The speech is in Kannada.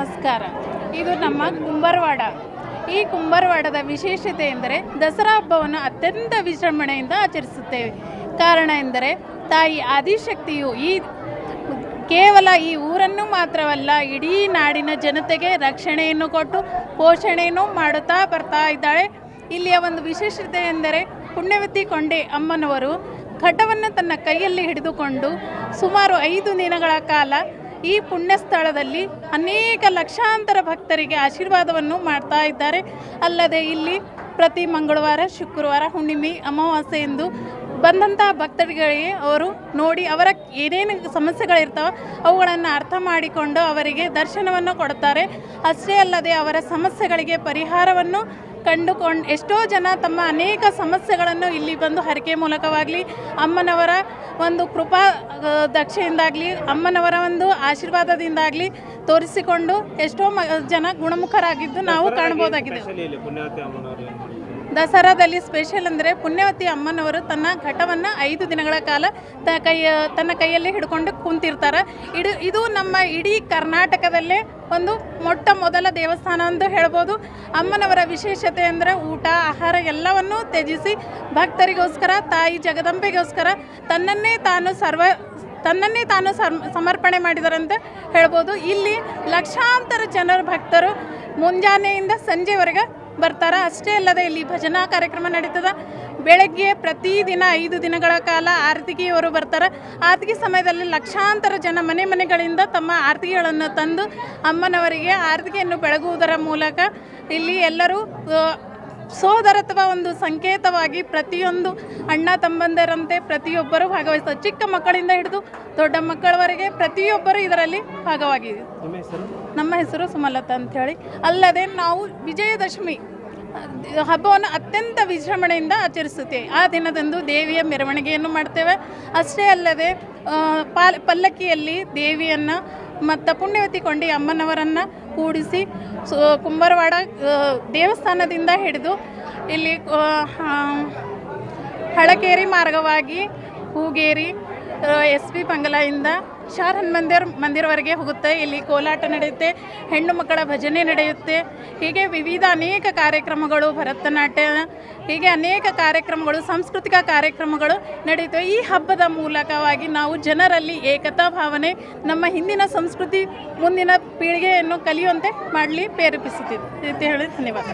ನಮಸ್ಕಾರ. ಇದು ನಮ್ಮ ಕುಂಬರವಾಡ. ಈ ಕುಂಬರವಾಡದ ವಿಶೇಷತೆ ಎಂದರೆ ದಸರಾ ಹಬ್ಬವನ್ನು ಅತ್ಯಂತ ವಿಜೃಂಭಣೆಯಿಂದ ಆಚರಿಸುತ್ತೇವೆ. ಕಾರಣ ಎಂದರೆ ತಾಯಿ ಆದಿಶಕ್ತಿಯು ಈ ಕೇವಲ ಈ ಊರನ್ನು ಮಾತ್ರವಲ್ಲ, ಇಡೀ ನಾಡಿನ ಜನತೆಗೆ ರಕ್ಷಣೆಯನ್ನು ಕೊಟ್ಟು ಪೋಷಣೆಯನ್ನು ಮಾಡುತ್ತಾ ಬರ್ತಾ ಇದ್ದಾಳೆ. ಇಲ್ಲಿಯ ಒಂದು ವಿಶೇಷತೆ ಎಂದರೆ ಪುಣ್ಯವತಿ ಕೊಂಡೆ ಅಮ್ಮನವರು ಘಟವನ್ನು ತನ್ನ ಕೈಯಲ್ಲಿ ಹಿಡಿದುಕೊಂಡು ಸುಮಾರು ಐದು ದಿನಗಳ ಕಾಲ ಈ ಪುಣ್ಯ ಸ್ಥಳದಲ್ಲಿ ಅನೇಕ ಲಕ್ಷಾಂತರ ಭಕ್ತರಿಗೆ ಆಶೀರ್ವಾದವನ್ನು ಮಾಡ್ತಾ ಇದ್ದಾರೆ. ಅಲ್ಲದೆ ಇಲ್ಲಿ ಪ್ರತಿ ಮಂಗಳವಾರ, ಶುಕ್ರವಾರ, ಹುಣ್ಣಿಮೆ, ಅಮಾವಾಸ್ಯೆ ಎಂದು ಬಂದಂತಹ ಭಕ್ತರಿಗೆ ಅವರು ನೋಡಿ ಅವರ ಏನೇನು ಸಮಸ್ಯೆಗಳಿರ್ತಾವೆ ಅವುಗಳನ್ನು ಅರ್ಥ ಮಾಡಿಕೊಂಡು ಅವರಿಗೆ ದರ್ಶನವನ್ನು ಕೊಡ್ತಾರೆ. ಅಷ್ಟೇ ಅಲ್ಲದೆ ಅವರ ಸಮಸ್ಯೆಗಳಿಗೆ ಪರಿಹಾರವನ್ನು ಕಂಡುಕೊಂಡು ಎಷ್ಟೋ ಜನ ತಮ್ಮ ಅನೇಕ ಸಮಸ್ಯೆಗಳನ್ನು ಇಲ್ಲಿ ಬಂದು ಹರಕೆ ಮೂಲಕವಾಗಲಿ ಅಮ್ಮನವರ ಒಂದು ಕೃಪಾ ದಕ್ಷೆಯಿಂದಾಗಲಿ ಅಮ್ಮನವರ ಒಂದು ಆಶೀರ್ವಾದದಿಂದಾಗಲಿ ತೋರಿಸಿಕೊಂಡು ಎಷ್ಟೋ ಮ ಜನ ಗುಣಮುಖರಾಗಿದ್ದು ನಾವು ಕಾಣ್ಬೋದಾಗಿದೆ ದಸರಾದಲ್ಲಿ ಸ್ಪೆಷಲ್ ಅಂದರೆ ಪುಣ್ಯವತಿ ಅಮ್ಮನವರು ತನ್ನ ಘಟವನ್ನು ಐದು ದಿನಗಳ ಕಾಲ ತ ಕೈಯ ತನ್ನ ಕೈಯಲ್ಲಿ ಹಿಡ್ಕೊಂಡು ಕುಂತಿರ್ತಾರೆ. ಇಡು ಇದು ನಮ್ಮ ಇಡೀ ಕರ್ನಾಟಕದಲ್ಲೇ ಒಂದು ಮೊಟ್ಟ ಮೊದಲ ದೇವಸ್ಥಾನ ಅಂತ ಹೇಳ್ಬೋದು. ಅಮ್ಮನವರ ವಿಶೇಷತೆ ಅಂದರೆ ಊಟ, ಆಹಾರ ಎಲ್ಲವನ್ನೂ ತ್ಯಜಿಸಿ ಭಕ್ತರಿಗೋಸ್ಕರ, ತಾಯಿ ಜಗದಂಬೆಗೋಸ್ಕರ ತನ್ನನ್ನೇ ತಾನು ಸರ್ವ, ತನ್ನನ್ನೇ ತಾನು ಸಮರ್ಪಣೆ ಮಾಡಿದರಂತ ಹೇಳ್ಬೋದು. ಇಲ್ಲಿ ಲಕ್ಷಾಂತರ ಜನರ ಭಕ್ತರು ಮುಂಜಾನೆಯಿಂದ ಸಂಜೆವರೆಗೆ ಬರ್ತಾರೆ. ಅಷ್ಟೇ ಅಲ್ಲದೆ ಇಲ್ಲಿ ಭಜನಾ ಕಾರ್ಯಕ್ರಮ ನಡೀತದ. ಬೆಳಗ್ಗೆ ಪ್ರತಿದಿನ ಐದು ದಿನಗಳ ಕಾಲ ಆರತಿಗೆಯವರು ಬರ್ತಾರೆ. ಆರತಿಗೆ ಸಮಯದಲ್ಲಿ ಲಕ್ಷಾಂತರ ಜನ ಮನೆ ಮನೆಗಳಿಂದ ತಮ್ಮ ಆರತಿಗಳನ್ನು ತಂದು ಅಮ್ಮನವರಿಗೆ ಆರತಿಗೆಯನ್ನು ಬೆಳಗುವುದರ ಮೂಲಕ ಇಲ್ಲಿ ಎಲ್ಲರೂ ಸೋದರತ್ವ ಒಂದು ಸಂಕೇತವಾಗಿ ಪ್ರತಿಯೊಂದು ಅಣ್ಣ ತಮ್ಮಂದರಂತೆ ಪ್ರತಿಯೊಬ್ಬರು ಭಾಗವಹಿಸ್ತಾರೆ. ಚಿಕ್ಕ ಮಕ್ಕಳಿಂದ ಹಿಡಿದು ದೊಡ್ಡ ಮಕ್ಕಳವರೆಗೆ ಪ್ರತಿಯೊಬ್ಬರು ಇದರಲ್ಲಿ ಭಾಗವಾಗಿದೆ. ನಮ್ಮ ಹೆಸರು? ಸುಮಲತಾ ಅಂಥೇಳಿ ಅಲ್ಲದೆ ನಾವು ವಿಜಯದಶಮಿ ಹಬ್ಬವನ್ನು ಅತ್ಯಂತ ವಿಜೃಂಭಣೆಯಿಂದ ಆಚರಿಸುತ್ತೇವೆ. ಆ ದಿನದಂದು ದೇವಿಯ ಮೆರವಣಿಗೆಯನ್ನು ಮಾಡ್ತೇವೆ. ಅಷ್ಟೇ ಅಲ್ಲದೆ ಪಾಲ್ ಪಲ್ಲಕ್ಕಿಯಲ್ಲಿ ದೇವಿಯನ್ನು ಮತ್ತು ಪುಣ್ಯವತಿ ಕೊಂಡಿ ಅಮ್ಮನವರನ್ನು ಕೂಡಿಸಿ ಸು ಕುಂಬರವಾಡ ದೇವಸ್ಥಾನದಿಂದ ಹಿಡಿದು ಇಲ್ಲಿ ಹಳಕೇರಿ ಮಾರ್ಗವಾಗಿ ಹೂಗೇರಿ ಎಸ್ ಪಿ ಬಂಗಲೆಯಿಂದ ಶಾರನ್ ಮಂದಿರ್ ಮಂದಿರವರೆಗೆ ಹೋಗುತ್ತೆ. ಇಲ್ಲಿ ಕೋಲಾಟ ನಡೆಯುತ್ತೆ, ಹೆಣ್ಣು ಮಕ್ಕಳ ಭಜನೆ ನಡೆಯುತ್ತೆ. ಹೀಗೆ ವಿವಿಧ ಅನೇಕ ಕಾರ್ಯಕ್ರಮಗಳು, ಭರತನಾಟ್ಯ, ಹೀಗೆ ಅನೇಕ ಕಾರ್ಯಕ್ರಮಗಳು, ಸಾಂಸ್ಕೃತಿಕ ಕಾರ್ಯಕ್ರಮಗಳು ನಡೆಯುತ್ತವೆ ಈ ಹಬ್ಬದ ಮೂಲಕವಾಗಿ ನಾವು ಜನರಲ್ಲಿ ಏಕತಾ ಭಾವನೆ, ನಮ್ಮ ಹಿಂದಿನ ಸಂಸ್ಕೃತಿ ಮುಂದಿನ ಪೀಳಿಗೆಯನ್ನು ಕಲಿಯುವಂತೆ ಮಾಡಲಿ ಪ್ರೇರೇಪಿಸುತ್ತಿದೆ ಅಂತ ಹೇಳಿ ಧನ್ಯವಾದ.